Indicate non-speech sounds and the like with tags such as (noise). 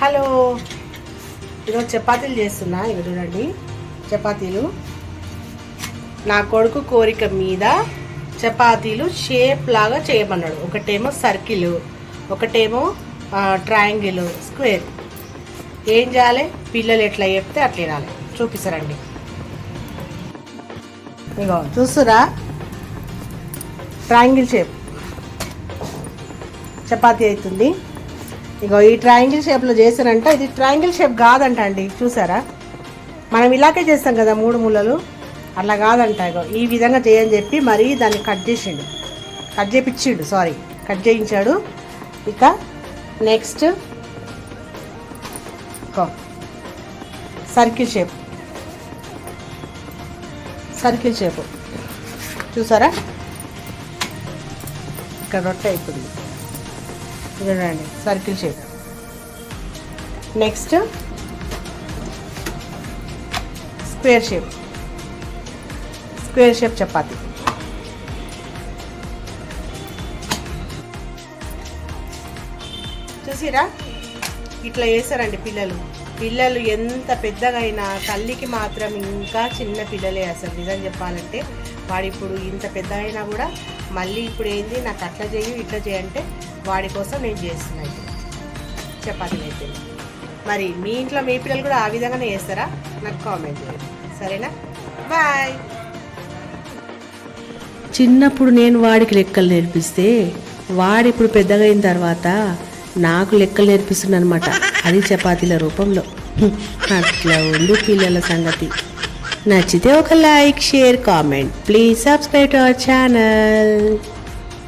Hello. ఈరోజు చపాతీలు చేస్తున్నా ఇవి చూడండి. చపాతీలు. నా కొడుకు కోరిక మీద చపాతీలు షేప్ లాగా చేయమన్నాడు. ఒకటేమో సర్కిల్ ఒకటేమో ట్రయాంగిల్ స్క్వేర్. ఏం చేయాలి? పిల్లలు ఎట్లా చెప్తే అట్లా వినాలి. చూపిస్తారండి. ఇగో చూస్తురా? Triangle shape. చపాతీ అవుతుంది. ఇగో ఈ ట్రయాంగిల్ షేప్లో చేశారంట. ఇది ట్రయాంగిల్ షేప్ కాదంట అండి. చూసారా? మనం ఇలాగే చేస్తాం కదా మూడు ముళ్ళలు అట్లా కాదంట ఇగో. ఈ విధంగా చేయని చెప్పి మరీ దాన్ని కట్ చేసిండు. కట్ చేపించిండు సారీ కట్ చేయించాడు. ఇక next circle shape circle shape చూసారా? ఇక్కడ రొట్టె అయిపోయింది. చూడండి circle shape next square shape square shape chapati చూసిరా? ఇట్లా చేస్తారండి పిల్లలు. పిల్లలు ఎంత పెద్దగా అయినా తల్లికి మాత్రం ఇంకా చిన్న పిల్లలే అసలు. నిజం చెప్పాలంటే వాడు ఇప్పుడు ఇంత పెద్ద అయినా కూడా మళ్ళీ ఇప్పుడు ఏంది నాకు అట్లా చేయి ఇట్లా చేయంటే వాడి కోసం నేను చేస్తున్నా ఇప్పుడు చపాతీలు అయితే. మరి మీ ఇంట్లో మీ పిల్లలు కూడా ఆ విధంగానే చేస్తారా? నాకు కామెంట్ చేయండి. సరేనా? బాయ్! చిన్నప్పుడు నేను వాడికి లెక్కలు నేర్పిస్తే వాడిప్పుడు పెద్దగా అయిన తర్వాత నాకు లెక్కలు నేర్పిస్తుందనమాట అది చపాతీల రూపంలో. (laughs) అట్లా ఉండు పిల్లల సంగతి. నచ్చితే ఒక like share comment. Please subscribe to our channel.